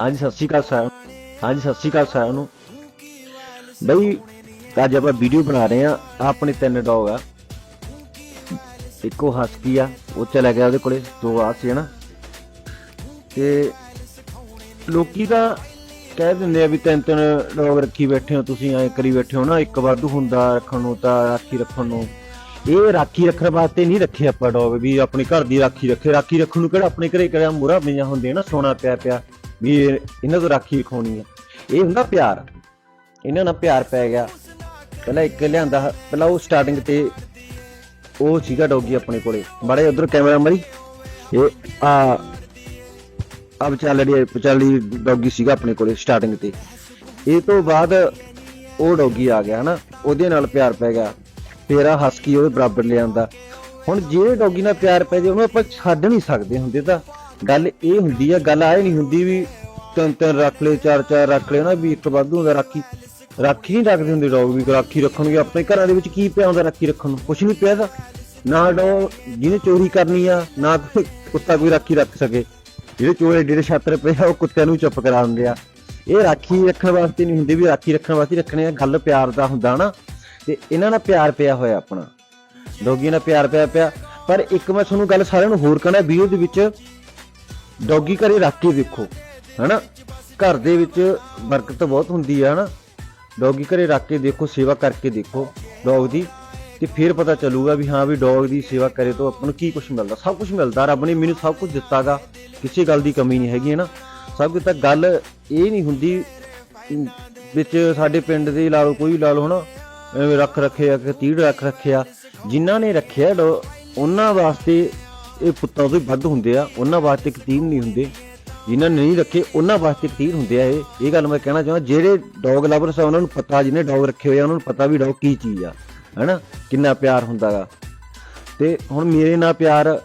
ਹਾਂਜੀ, ਸਤਿ ਸ਼੍ਰੀ ਅਕਾਲ ਸਾਰਿਆਂ ਹਾਂਜੀ, ਸਤਿ ਸ਼੍ਰੀ ਅਕਾਲ ਸਾਰਿਆਂ ਨੂੰ। ਬਈ, ਅੱਜ ਆਪਾਂ ਵੀਡੀਓ ਬਣਾ ਰਹੇ ਆ ਆਪਣੇ ਤਿੰਨ ਡੌਗ ਆ। ਇੱਕੋ ਹਸਕੀ ਆ, ਉਹ ਚਲਾ ਗਿਆ ਉਹਦੇ ਕੋਲੇ। ਦੋ ਆ ਸੀ, ਹਨਾ। ਤੇ ਲੋਕੀ ਤਾਂ ਕਹਿ ਦਿੰਦੇ ਆ ਵੀ ਤਿੰਨ ਤਿੰਨ ਡੌਗ ਰੱਖੀ ਬੈਠੇ ਹੋ ਤੁਸੀਂ, ਐ ਕਰੀ ਬੈਠੇ ਹੋ ਨਾ। ਇੱਕ ਵਾਧੂ ਹੁੰਦਾ ਰੱਖਣ ਨੂੰ ਤਾਂ, ਰਾਖੀ ਰੱਖਣ ਨੂੰ। ਇਹ ਰਾਖੀ ਰੱਖਣ ਵਾਸਤੇ ਨਹੀਂ ਰੱਖੇ ਆਪਾਂ ਡੌਗ ਵੀ ਆਪਣੀ ਘਰ ਦੀ ਰਾਖੀ ਰੱਖੇ। ਰਾਖੀ ਰੱਖਣ ਨੂੰ ਕਿਹੜਾ ਆਪਣੇ ਘਰੇ ਕਿਹੜਾ ਮੁਰਾ ਪਈਆਂ ਹੁੰਦੀਆਂ ਨਾ, ਸੋਨਾ ਪਿਆ ਪਿਆ, ਵੀ ਇਹਨਾਂ ਤੋਂ ਰਾਖੀ ਰਖਾਉਣੀ ਆ। ਇਹ ਹੁੰਦਾ ਪਿਆਰ। ਇਹਨਾਂ ਨਾਲ ਪਿਆਰ ਪੈ ਗਿਆ। ਪਹਿਲਾਂ ਇੱਕ ਲਿਆਂਦਾ, ਪਹਿਲਾਂ ਉਹ ਸਟਾਰਟਿੰਗ ਤੇ ਉਹ ਸੀਗਾ ਡੌਗੀ ਆਪਣੇ ਕੋਲੇ। ਬੜੇ ਉਧਰ ਕੈਮਰਾ ਮਰੀ। ਇਹ ਆ ਅਬ ਚੱਲ ਰਹੀ ਪਚਾਲੀ ਡੌਗੀ ਸੀਗਾ ਆਪਣੇ ਕੋਲੇ ਸਟਾਰਟਿੰਗ ਤੇ। ਇਹ ਤੋਂ ਬਾਅਦ ਉਹ ਡੌਗੀ ਆ ਗਿਆ ਹਨਾ। ਉਹਦੇ ਨਾਲ ਪਿਆਰ ਪੈ ਗਿਆ। ਤੇਰਾ ਆ ਹਸਕੀ ਉਹਦੇ ਬਰਾਬਰ ਲਿਆਂਦਾ। ਹੁਣ ਜਿਹੜੇ ਡੌਗੀ ਨਾਲ ਪਿਆਰ ਪੈ ਜੇ, ਉਹਨੂੰ ਆਪਾਂ ਛੱਡ ਨਹੀਂ ਸਕਦੇ ਹੁੰਦੇ ਤਾਂ ਗੱਲ ਇਹ ਹੁੰਦੀ ਆ, ਗੱਲ ਆਏ ਨਹੀਂ ਹੁੰਦੀ ਵੀ ਤਿੰਨ ਤਿੰਨ ਰੱਖ ਲਏ, ਚਾਰ ਚਾਰ ਰੱਖ ਲਏ, ਨਾ ਵੀ ਇੱਕ ਵਾਧੂ ਹੁੰਦਾ ਰਾਖੀ। ਰਾਖੀ ਨਹੀਂ ਰੱਖਦੇ ਹੁੰਦੇ ਡੌਗ ਵੀ, ਰਾਖੀ ਰੱਖਣਗੇ ਆਪਣੇ ਘਰਾਂ ਦੇ ਵਿੱਚ ਕੀ ਪਿਆ ਹੁੰਦਾ ਰਾਖੀ ਰੱਖਣ ਨੂੰ? ਕੁਝ ਨਹੀਂ ਪਿਆ ਦਾ ਨਾ ਡੌਗ ਜਿਹਨੇ ਚੋਰੀ ਕਰਨੀ ਆ, ਨਾ ਕੁੱਤਾ ਕੋਈ ਰਾਖੀ ਰੱਖ ਸਕੇ। ਜਿਹੜੇ ਚੋਰੇ ਜਿਹੜੇ ਛਾਤਰ ਪਏ ਆ, ਉਹ ਕੁੱਤਿਆਂ ਨੂੰ ਚੁੱਪ ਕਰਾ ਦਿੰਦੇ ਆ। ਇਹ ਰਾਖੀ ਰੱਖਣ ਵਾਸਤੇ ਨਹੀਂ ਹੁੰਦੀ ਵੀ ਰਾਖੀ ਰੱਖਣ ਵਾਸਤੇ ਰੱਖਣੇ ਆ। ਗੱਲ ਪਿਆਰ ਦਾ ਹੁੰਦਾ ਨਾ। ਤੇ ਇਹਨਾਂ ਨਾਲ ਪਿਆਰ ਪਿਆ ਹੋਇਆ ਆਪਣਾ। ਡੌਗੀ ਨਾਲ ਪਿਆਰ ਪਿਆ ਪਿਆ। ਪਰ ਇੱਕ ਮੈਂ ਤੁਹਾਨੂੰ ਗੱਲ ਸਾਰਿਆਂ ਨੂੰ ਹੋਰ ਕਹਿਣਾ ਵੀਡੀਓ ਦੇ ਵਿੱਚ ਡੌਗੀ ਘਰੇ ਰੱਖ ਕੇ ਦੇਖੋ ਹਨਾ? ਘਰ ਦੇ ਵਿੱਚ ਬਰਕਤ ਬਹੁਤ ਹੁੰਦੀ ਆ, ਹਨਾ? ਡੌਗੀ ਘਰੇ ਰੱਖ ਕੇ ਦੇਖੋ, ਸੇਵਾ ਕਰਕੇ ਦੇਖੋ ਡੌਗ ਦੀ। ਤੇ ਫਿਰ ਪਤਾ ਚੱਲੂਗਾ ਵੀ ਹਾਂ ਵੀ ਡੌਗ ਦੀ ਸੇਵਾ ਕਰੇ ਤਾਂ ਆਪਾਂ ਨੂੰ ਕੀ ਕੁਝ ਮਿਲਦਾ। ਸਭ ਕੁਝ ਮਿਲਦਾ, ਰੱਬ ਨੇ ਮੈਨੂੰ ਸਭ ਕੁਝ ਦਿੱਤਾਗਾ। ਕਿਸੇ ਗੱਲ ਦੀ ਕਮੀ ਨਹੀਂ ਹੈਗੀ ਹੈ ਨਾ ਸਭ ਕੁਝ ਤਾਂ ਗੱਲ ਇਹ ਨਹੀਂ ਹੁੰਦੀ ਵਿੱਚ ਸਾਡੇ ਪਿੰਡ ਦੇ ਲਾ ਲਓ, ਕੋਈ ਲਾ ਲਓ, ਹਨਾ? ਐਵੇਂ ਰੱਖ ਰੱਖਿਆ ਕਿ ਤੀੜ ਰੱਖ ਰੱਖਿਆ। ਜਿਨ੍ਹਾਂ ਨੇ ਰੱਖਿਆ ਡੋ- ਉਹਨਾਂ ਵਾਸਤੇ ਇਹ ਪੁੱਤਾਂ ਤੋਂ ਵੱਧ ਹੁੰਦੇ ਆ, ਉਹਨਾਂ ਵਾਸਤੇ ਕਤੀਰ ਨਹੀਂ ਹੁੰਦੇ। ਜਿਨ੍ਹਾਂ ਨੇ ਨਹੀਂ ਰੱਖੇ, ਉਹਨਾਂ ਵਾਸਤੇ ਕਤੀਰ ਹੁੰਦੇ ਆ ਇਹ। ਇਹ ਗੱਲ ਮੈਂ ਕਹਿਣਾ ਚਾਹੁੰਦਾ, ਜਿਹੜੇ ਡੌਗ ਲਵਰਸ ਆ, ਉਹਨਾਂ ਨੂੰ ਪਤਾ ਜਿਹਨੇ ਡੌਗ ਰੱਖੇ ਹੋਏ ਆ, ਉਹਨਾਂ ਨੂੰ ਪਤਾ ਵੀ ਡੌਗ ਕੀ ਚੀਜ਼ ਆ, ਹੈਨਾ? ਕਿੰਨਾ ਪਿਆਰ ਹੁੰਦਾਗਾ ਤੇ ਹੁਣ ਮੇਰੇ ਨਾਲ ਪਿਆਰ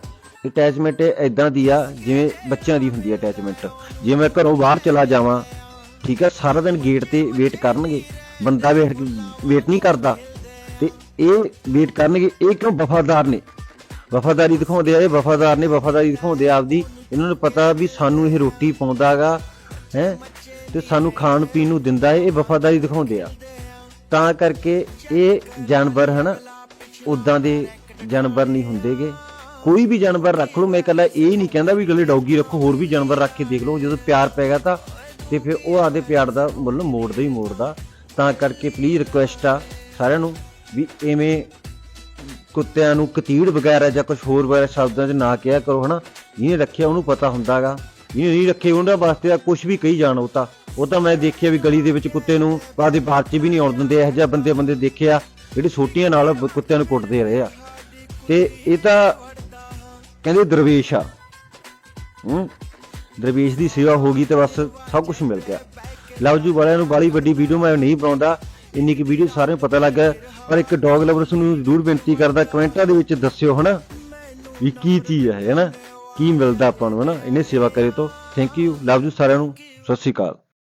ਅਟੈਚਮੈਂਟ ਇਦਾਂ ਦੀ ਆ, ਜਿਵੇਂ ਬੱਚਿਆਂ ਦੀ ਹੁੰਦੀ ਆ ਅਟੈਚਮੈਂਟ ਜੇ ਮੈਂ ਘਰੋਂ ਬਾਹਰ ਚਲਾ ਜਾਵਾਂ, ਠੀਕ ਆ, ਸਾਰਾ ਦਿਨ ਗੇਟ ਤੇ ਵੇਟ ਕਰਨਗੇ। ਬੰਦਾ ਵੇਟ ਵੇਟ ਨਹੀਂ ਕਰਦਾ ਤੇ ਇਹ ਵੇਟ ਕਰਨਗੇ, ਇਹ ਕਿਉਂ ਵਫਾਦਾਰ ਨੇ? ਵਫਾਦਾਰੀ ਦਿਖਾਉਂਦੇ ਆ ਇਹ ਵਫਾਦਾਰ ਨੇ, ਵਫਾਦਾਰੀ ਦਿਖਾਉਂਦੇ ਆ ਆਪਦੀ। ਇਹਨਾਂ ਨੂੰ ਪਤਾ ਵੀ ਸਾਨੂੰ ਇਹ ਰੋਟੀ ਪਾਉਂਦਾਗਾ ਹੈ? ਤੇ ਸਾਨੂੰ ਖਾਣ ਪੀਣ ਨੂੰ ਦਿੰਦਾ ਹੈ ਇਹ ਵਫਾਦਾਰੀ ਦਿਖਾਉਂਦੇ ਆ। ਤਾਂ ਕਰਕੇ ਇਹ ਜਾਨਵਰ ਹਨ ਉਦਾਂ ਦੇ ਜਾਨਵਰ ਨਹੀਂ ਹੁੰਦੇਗੇ। ਕੋਈ ਵੀ ਜਾਨਵਰ ਰੱਖ ਲਓ, ਮੈਂ ਇਕੱਲਾ ਇਹ ਨਹੀਂ ਕਹਿੰਦਾ ਵੀ ਗਲੇ ਡੌਗੀ ਰੱਖੋ, ਹੋਰ ਵੀ ਜਾਨਵਰ ਰੱਖ ਕੇ ਦੇਖ ਲਓ, ਜਦੋਂ ਪਿਆਰ ਪੈ ਗਿਆ ਤਾਂ। ਤੇ ਫਿਰ ਉਹ ਆਦੇ ਪਿਆਰ ਦਾ ਮੁੱਲ ਮੋੜਦਾ ਹੀ ਮੋੜਦਾ। ਤਾਂ ਕਰਕੇ ਪਲੀਜ਼ ਰਿਕੁਐਸਟ ਆ ਸਾਰਿਆਂ ਨੂੰ ਵੀ ਐਵੇਂ ਕੁੱਤਿਆਂ ਨੂੰ ਕਤੀੜ ਵਗੈਰਾ ਜਾਂ ਕੁਝ ਹੋਰ ਵਗੈਰਾ ਸ਼ਬਦਾਂ 'ਚ ਨਾ ਕਿਹਾ ਕਰੋ, ਹਨਾ? ਜਿਹਨੇ ਰੱਖਿਆ ਉਹਨੂੰ ਪਤਾ ਹੁੰਦਾਗਾ। ਜਿਹਨੇ ਨਹੀਂ ਰੱਖੇ ਉਹਨਾਂ ਵਾਸਤੇ ਤਾਂ ਕੁਝ ਵੀ ਕਹੀ ਜਾਣ ਉਹ ਤਾਂ। ਉਹ ਤਾਂ ਮੈਂ ਦੇਖਿਆ ਵੀ ਗਲੀ ਦੇ ਵਿੱਚ ਕੁੱਤੇ ਨੂੰ ਬਾਦੇ ਬਾਹਰ 'ਚ ਵੀ ਨਹੀਂ ਆਉਣ ਦਿੰਦੇ, ਇਹੋ ਜਿਹਾ ਬੰਦੇ ਬੰਦੇ ਦੇਖਿਆ, ਜਿਹੜੇ ਛੋਟੀਆਂ ਨਾਲ ਕੁੱਤਿਆਂ ਨੂੰ ਕੁੱਟਦੇ ਰਹੇ ਆ। ਤੇ ਇਹ ਤਾਂ ਕਹਿੰਦੇ ਦਰਵੇਸ਼ ਆ। ਹੂੰ? ਦਰਵੇਸ਼ ਦੀ ਸੇਵਾ ਹੋ ਗਈ ਤੇ ਬਸ ਸਭ ਕੁਝ ਮਿਲ ਗਿਆ। ਲਵਜੂ ਵਾਲਿਆਂ ਨੂੰ ਬਾਲੀ ਵੱਡੀ ਵੀਡੀਓ ਮੈਂ ਨਹੀਂ ਬਣਾਉਂਦਾ। ਇੰਨੀ ਕਿ ਵੀਡੀਓ ਸਾਰਿਆਂ ਨੂੰ ਪਤਾ ਲੱਗ ਗਿਆ। ਪਰ ਇੱਕ ਡੌਗ ਲਵਰਸ ਨੂੰ ਜ਼ਰੂਰ ਬੇਨਤੀ ਕਰਦਾ, ਕਮੈਂਟਾਂ ਦੇ ਵਿੱਚ ਦੱਸਿਓ, ਹਨਾ? ਵੀ ਕੀ ਚੀਜ਼ ਹੈ, ਹਨਾ? ਕੀ ਮਿਲਦਾ ਆਪਾਂ ਨੂੰ, ਹਨਾ? ਇਹਨੇ ਸੇਵਾ ਕਰੇ ਤੋਂ। ਥੈਂਕ ਯੂ ਲਵ ਯੂ ਸਾਰਿਆਂ ਨੂੰ। ਸਤਿ ਸ਼੍ਰੀ ਅਕਾਲ।